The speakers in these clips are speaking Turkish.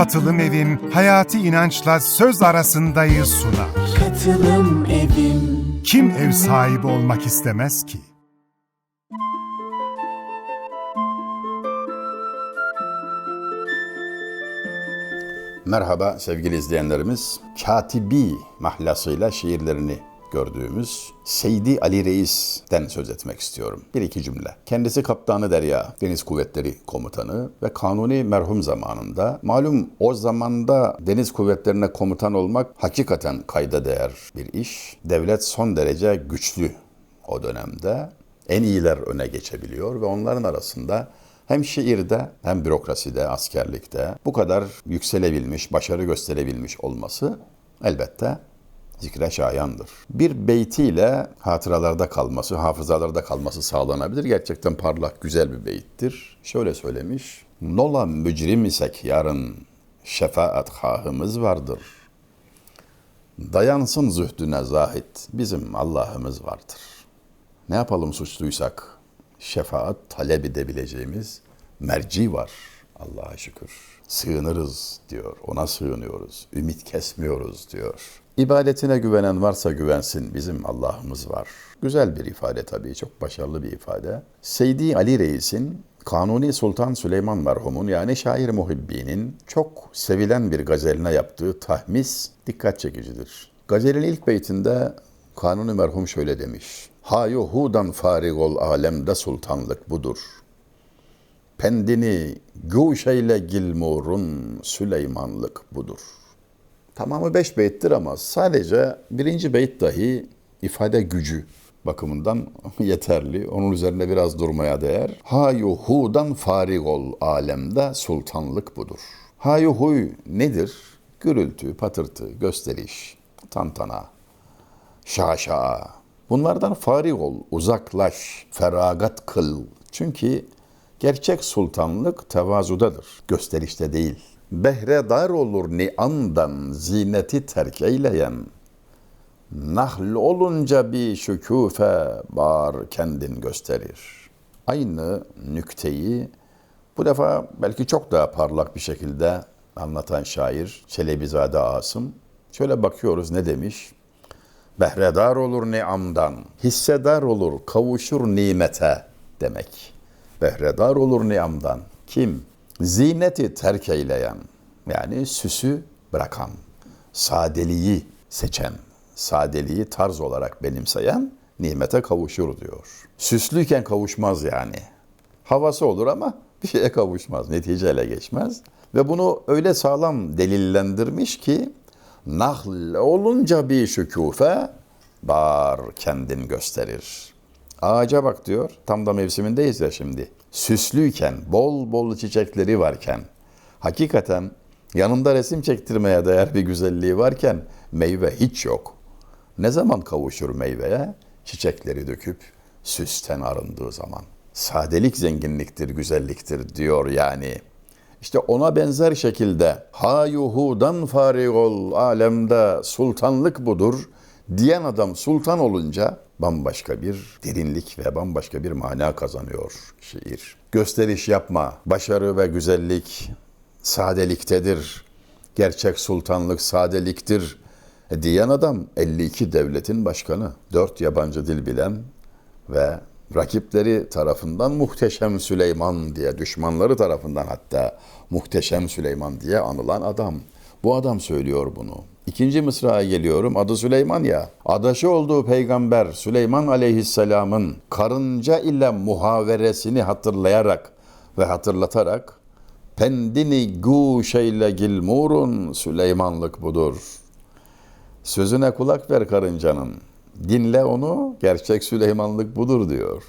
Katılım Evim hayati inançla söz arasındayı sunar. Katılım Evim Kim ev sahibi olmak istemez ki? Merhaba sevgili izleyenlerimiz. Katibi mahlasıyla şiirlerini gördüğümüz Seydi Ali Reis'ten söz etmek istiyorum. Bir iki cümle. Kendisi Kaptanı Derya, Deniz Kuvvetleri Komutanı ve Kanuni merhum zamanında malum o zamanda Deniz Kuvvetlerine komutan olmak hakikaten kayda değer bir iş. Devlet son derece güçlü o dönemde. En iyiler öne geçebiliyor ve onların arasında hem şiirde hem bürokraside, askerlikte bu kadar yükselebilmiş, başarı gösterebilmiş olması elbette zikre şayandır. Bir beytiyle hatıralarda kalması, hafızalarda kalması sağlanabilir. Gerçekten parlak, güzel bir beyittir. Şöyle söylemiş. Nola mücrim isek yarın şefaat hahımız vardır. Dayansın zühdüne zahit bizim Allah'ımız vardır. Ne yapalım suçluysak şefaat talep edebileceğimiz merci var Allah'a şükür. Sığınırız diyor, ona sığınıyoruz, ümit kesmiyoruz diyor. İbadetine güvenen varsa güvensin bizim Allah'ımız var. Güzel bir ifade tabii, çok başarılı bir ifade. Seydi Ali Reis'in Kanuni Sultan Süleyman merhumun yani şair muhibbinin çok sevilen bir gazeline yaptığı tahmis dikkat çekicidir. Gazelin ilk beytinde Kanuni merhum şöyle demiş. Hayuhudan farig ol alemde sultanlık budur. Pendini guşeyle gilmurun Süleymanlık budur. Tamamı beş beyttir ama sadece birinci beyt dahi ifade gücü bakımından yeterli. Onun üzerine biraz durmaya değer. Hayuhudan farig ol alemde sultanlık budur. Hayuhuy nedir? Gürültü, patırtı, gösteriş, tantana, şaşa. Bunlardan farig ol, uzaklaş, feragat kıl. Çünkü gerçek sultanlık tevazudadır, gösterişte değil. Behredar olur ni'amdan zineti terk eyleyen. Nahl olunca bir şüküfe bar kendin gösterir. Aynı nükteyi bu defa belki çok daha parlak bir şekilde anlatan şair Çelebizade Asım. Şöyle bakıyoruz ne demiş? Behredar olur ni'amdan, hissedar olur, kavuşur nimete demek. Behredar olur ni'amdan. Kim? Zineti terk eyleyen, yani süsü bırakan, sadeliği seçen, sadeliği tarz olarak benimseyen nimete kavuşur diyor. Süslüyken kavuşmaz yani. Havası olur ama bir şeye kavuşmaz, neticeyle geçmez. Ve bunu öyle sağlam delillendirmiş ki nahl olunca bir şüküfe bar kendin gösterir. Ağaca bak diyor. Tam da mevsimindeyiz ya şimdi. Süslüyken, bol bol çiçekleri varken, hakikaten yanında resim çektirmeye değer bir güzelliği varken meyve hiç yok. Ne zaman kavuşur meyveye? Çiçekleri döküp süsten arındığı zaman. Sadelik zenginliktir, güzelliktir diyor yani. İşte ona benzer şekilde hayuhudan farig ol alemde sultanlık budur diyen adam sultan olunca bambaşka bir derinlik ve bambaşka bir mana kazanıyor şiir. Gösteriş yapma, başarı ve güzellik sadeliktedir. Gerçek sultanlık sadeliktir diyen adam 52 devletin başkanı, 4 yabancı dil bilen ve rakipleri tarafından Muhteşem Süleyman diye, düşmanları tarafından hatta Muhteşem Süleyman diye anılan adam. Bu adam söylüyor bunu. İkinci mısraya geliyorum. Adı Süleyman ya. Adaşı olduğu peygamber Süleyman aleyhisselamın karınca ile muhaveresini hatırlayarak ve hatırlatarak pendini guşeyle gilmurun Süleymanlık budur. Sözüne kulak ver karıncanın. Dinle onu, gerçek Süleymanlık budur diyor.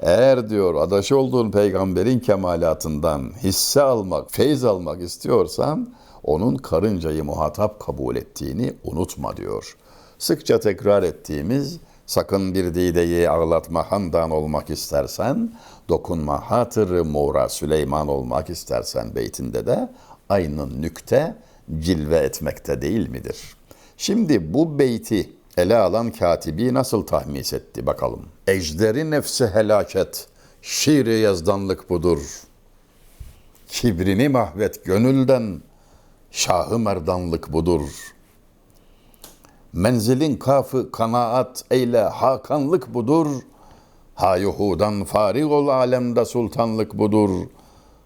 Eğer diyor adaşı olduğun peygamberin kemalatından hisse almak, feyz almak istiyorsan onun karıncayı muhatap kabul ettiğini unutma diyor. Sıkça tekrar ettiğimiz sakın bir dideyi ağlatma handan olmak istersen, dokunma hatırı mora Süleyman olmak istersen beytinde de aynı nükte cilve etmekte değil midir? Şimdi bu beyti ele alan katibi nasıl tahmis etti bakalım. Ejderi nefsi helaket, şiiri yazdanlık budur. Kibrini mahvet gönülden, şahı merdanlık budur. Menzilin kafı kanaat eyle hakanlık budur. Hayuhudan farig ol alemde sultanlık budur.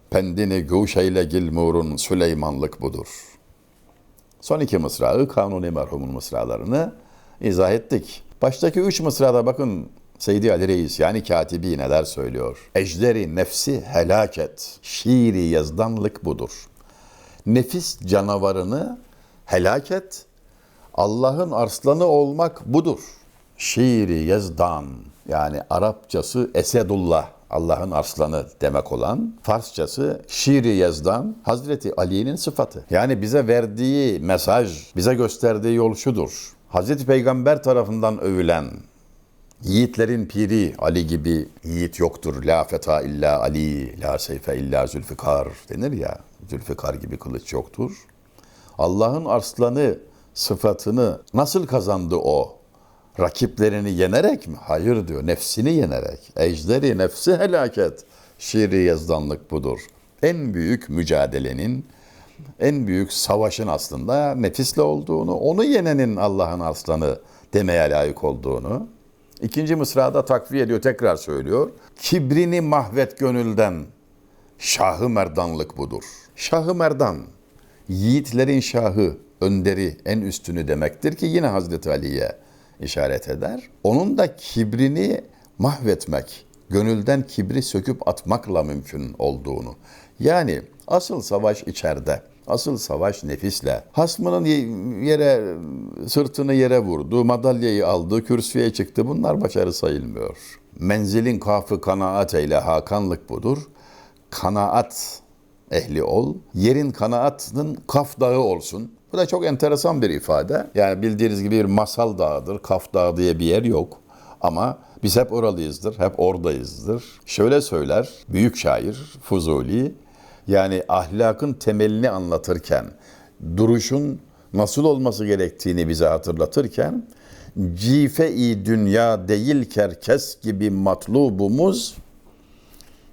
Pendini güş eyle gilmurun Süleymanlık budur. Son iki mısrağı Kanuni merhumun mısralarını izah ettik. Baştaki üç mısrada bakın Seydi Ali Reis yani katibi neler söylüyor. Ejderi nefsi helaket, şiiri yazdanlık budur. Nefis canavarını helak et, Allah'ın arslanı olmak budur. Şiiri yazdan yani Arapçası Esedullah Allah'ın arslanı demek olan Farsçası şiiri yazdan Hazreti Ali'nin sıfatı. Yani bize verdiği mesaj, bize gösterdiği yol şudur. Hazreti Peygamber tarafından övülen Yiğitlerin piri Ali gibi yiğit yoktur. La feta illa Ali, la seyfe illa Zülfikar denir ya. Zülfikar gibi kılıç yoktur. Allah'ın arslanı sıfatını nasıl kazandı o? Rakiplerini yenerek mi? Hayır diyor. Nefsini yenerek. Ejderi nefsi helaket. Şiiri yazdanlık budur. En büyük mücadelenin, en büyük savaşın aslında nefisle olduğunu, onu yenenin Allah'ın arslanı demeye layık olduğunu. İkinci mısrada takviye ediyor, tekrar söylüyor. Kibrini mahvet gönülden, şahı merdanlık budur. Şahı merdan, yiğitlerin şahı, önderi, en üstünü demektir ki yine Hazreti Ali'ye işaret eder. Onun da kibrini mahvetmek, gönülden kibri söküp atmakla mümkün olduğunu. Yani asıl savaş içeride. Asıl savaş nefisle. Hasmının yere sırtını yere vurdu, madalyayı aldı, kürsüye çıktı. Bunlar başarı sayılmıyor. Menzilin kafı kanaat eyle hakanlık budur. Kanaat ehli ol. Yerin kanaatının kaf dağı olsun. Bu da çok enteresan bir ifade. Yani bildiğiniz gibi bir masal dağıdır. Kaf dağı diye bir yer yok. Ama biz hep oralıyızdır, hep oradayızdır. Şöyle söyler büyük şair Fuzuli, yani ahlakın temelini anlatırken, duruşun nasıl olması gerektiğini bize hatırlatırken, cife-i dünya değil kerkes gibi matlubumuz,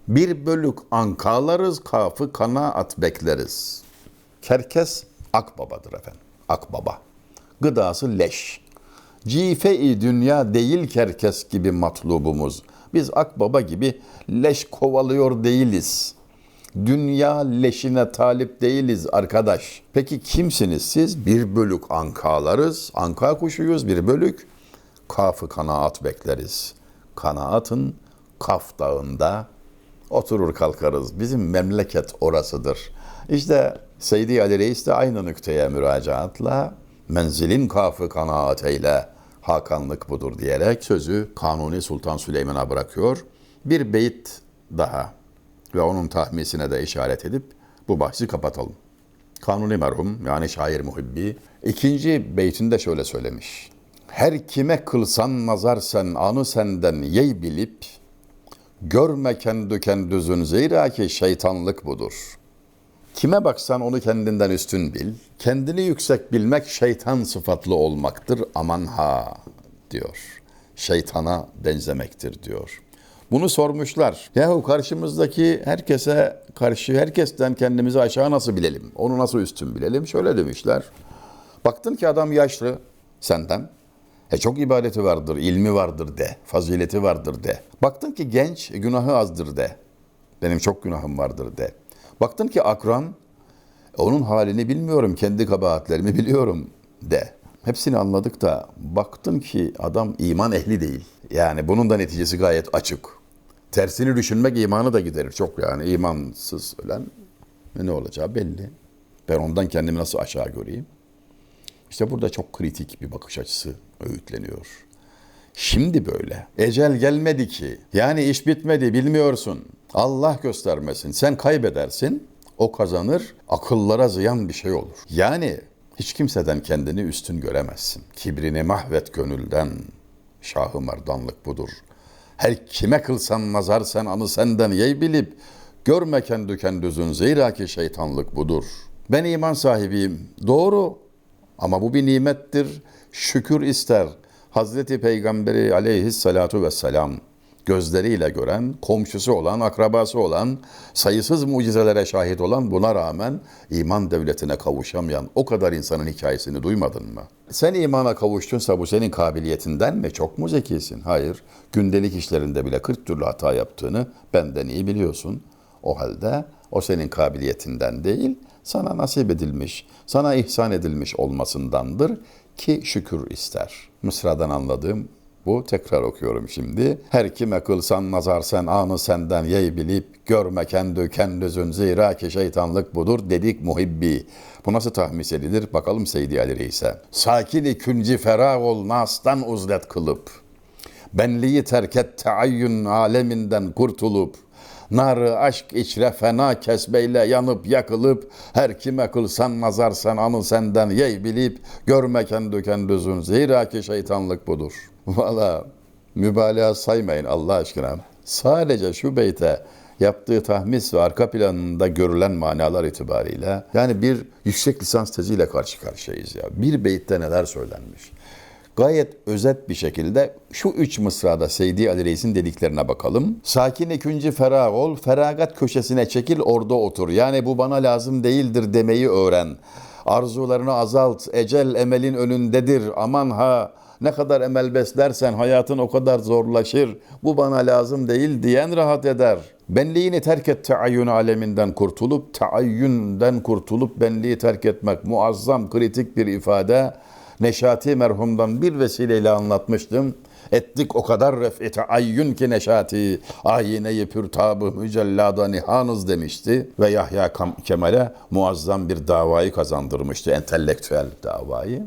bir bölük ankalarız, kafı kanaat bekleriz. Kerkes akbabadır efendim, akbaba. Gıdası leş. Cife-i dünya değil kerkes gibi matlubumuz. Biz akbaba gibi leş kovalıyor değiliz. Dünya leşine talip değiliz arkadaş. Peki kimsiniz siz? Bir bölük ankalarız. Anka kuşuyuz bir bölük. Kafı kanaat bekleriz. Kanaatın Kaf Dağı'nda oturur kalkarız. Bizim memleket orasıdır. İşte Seydi Ali Reis de aynı nükteye müracaatla menzilin kafı kanaat eyle hakanlık budur diyerek sözü Kanuni Sultan Süleyman'a bırakıyor. Bir beyit daha ve onun tahmisine de işaret edip bu bahsi kapatalım. Kanuni merhum yani şair muhibbi ikinci beytinde şöyle söylemiş. Her kime kılsan nazar sen anı senden yey bilip görme kendi kendüzün zira ki şeytanlık budur. Kime baksan onu kendinden üstün bil. Kendini yüksek bilmek şeytan sıfatlı olmaktır aman ha diyor. Şeytana benzemektir diyor. Bunu sormuşlar. Yahu karşımızdaki herkese karşı herkesten kendimizi aşağı nasıl bilelim? Onu nasıl üstün bilelim? Şöyle demişler. Baktın ki adam yaşlı senden. E çok ibadeti vardır, ilmi vardır de, fazileti vardır de. Baktın ki genç, e, günahı azdır de. Benim çok günahım vardır de. Baktın ki akran, e, onun halini bilmiyorum, kendi kabahatlerimi biliyorum de. Hepsini anladık da baktın ki adam iman ehli değil. Yani bunun da neticesi gayet açık. Tersini düşünmek imanı da giderir çok yani. imansız ölen ne olacağı belli. Ben ondan kendimi nasıl aşağı göreyim? İşte burada çok kritik bir bakış açısı öğütleniyor. Şimdi böyle. Ecel gelmedi ki. Yani iş bitmedi bilmiyorsun. Allah göstermesin. Sen kaybedersin. O kazanır. Akıllara ziyan bir şey olur. Yani hiç kimseden kendini üstün göremezsin. Kibrini mahvet gönülden. Şahı merdanlık budur. Her kime kılsan nazar sen anı senden yey bilip görme kendi kendüzün zira ki şeytanlık budur. Ben iman sahibiyim. Doğru. Ama bu bir nimettir. Şükür ister. Hazreti Peygamberi aleyhissalatu vesselam gözleriyle gören, komşusu olan, akrabası olan, sayısız mucizelere şahit olan buna rağmen iman devletine kavuşamayan o kadar insanın hikayesini duymadın mı? Sen imana kavuştunsa bu senin kabiliyetinden mi? Çok mu zekisin? Hayır. Gündelik işlerinde bile 40 türlü hata yaptığını benden iyi biliyorsun. O halde o senin kabiliyetinden değil, sana nasip edilmiş, sana ihsan edilmiş olmasındandır ki şükür ister. Mısradan anladığım bu tekrar okuyorum şimdi. Her kime kılsan nazar sen anı senden yey bilip görme kendi kendüzün zira ki şeytanlık budur dedik muhibbi. Bu nasıl tahmis edilir? Bakalım Seydi Ali Reis'e. Sakini künci ferah ol nastan uzlet kılıp. Benliği terk et teayyün aleminden kurtulup. Narı aşk içre fena kesbeyle yanıp yakılıp her kime kılsan nazar sen anı senden yey bilip görme kendi kendüzün zira ki şeytanlık budur. Valla mübalağa saymayın Allah aşkına. Sadece şu beyte yaptığı tahmis ve arka planında görülen manalar itibariyle yani bir yüksek lisans teziyle karşı karşıyayız ya. Bir beytte neler söylenmiş. Gayet özet bir şekilde şu üç mısrada Seydi Ali Reis'in dediklerine bakalım. Sakin ikinci ferah ol, feragat köşesine çekil orada otur. Yani bu bana lazım değildir demeyi öğren. Arzularını azalt, ecel emelin önündedir. Aman ha ne kadar emel beslersen hayatın o kadar zorlaşır. Bu bana lazım değil diyen rahat eder. Benliğini terk et teayyün aleminden kurtulup, teayyünden kurtulup benliği terk etmek muazzam kritik bir ifade. Neşati merhumdan bir vesileyle anlatmıştım. Ettik o kadar ref'i teayyün ki neşati, ayine-i pürtabı mücellada nihanız demişti. Ve Yahya Kemal'e muazzam bir davayı kazandırmıştı, entelektüel davayı.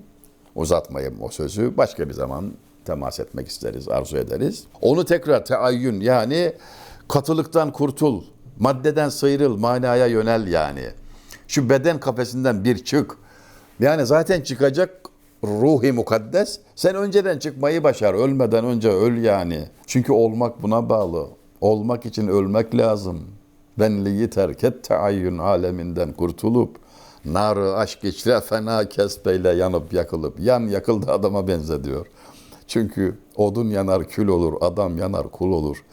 Uzatmayayım o sözü, başka bir zaman temas etmek isteriz, arzu ederiz. Onu tekrar teayyün yani katılıktan kurtul, maddeden sıyrıl, manaya yönel yani. Şu beden kafesinden bir çık. Yani zaten çıkacak ruhi mukaddes. Sen önceden çıkmayı başar. Ölmeden önce öl yani. Çünkü olmak buna bağlı. Olmak için ölmek lazım. Benliği terk et teayyün aleminden kurtulup narı aşk içre fena kesbeyle yanıp yakılıp yan yakıldı adama benzediyor. Çünkü odun yanar kül olur, adam yanar kul olur.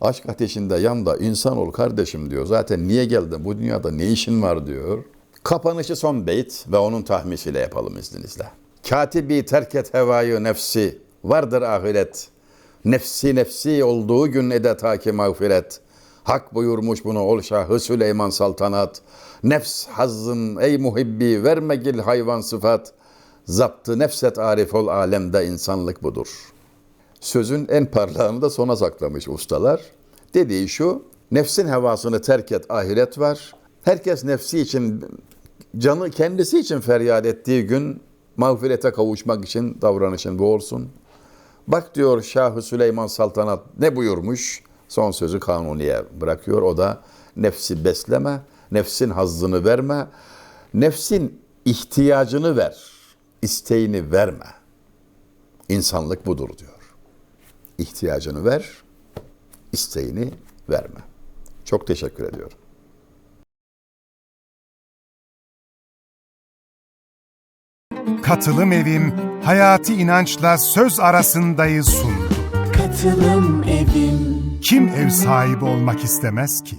Aşk ateşinde yan da insan ol kardeşim diyor. Zaten niye geldin bu dünyada ne işin var diyor. Kapanışı son beyt ve onun tahmisiyle yapalım izninizle. Katibi terk et hevayı nefsi, vardır ahiret. Nefsi nefsi olduğu gün edeta ki mağfiret. Hak buyurmuş bunu ol Şahı Süleyman Saltanat. Nefs hazzın ey muhibbi verme gil hayvan sıfat. Zaptı nefset arif ol alemde insanlık budur. Sözün en parlağını da sona saklamış ustalar. Dediği şu, nefsin hevasını terk et ahiret var. Herkes nefsi için, canı kendisi için feryat ettiği gün mağfirete kavuşmak için davranışın bu olsun. Bak diyor Şahı Süleyman Saltanat ne buyurmuş? Son sözü kanuniye bırakıyor. O da nefsi besleme, nefsin hazzını verme, nefsin ihtiyacını ver, isteğini verme. İnsanlık budur diyor. İhtiyacını ver, isteğini verme. Çok teşekkür ediyorum. Katılım Evim Hayati İnanç'la Söz Arasındayı sundu. Katılım Evim Kim ev sahibi olmak istemez ki?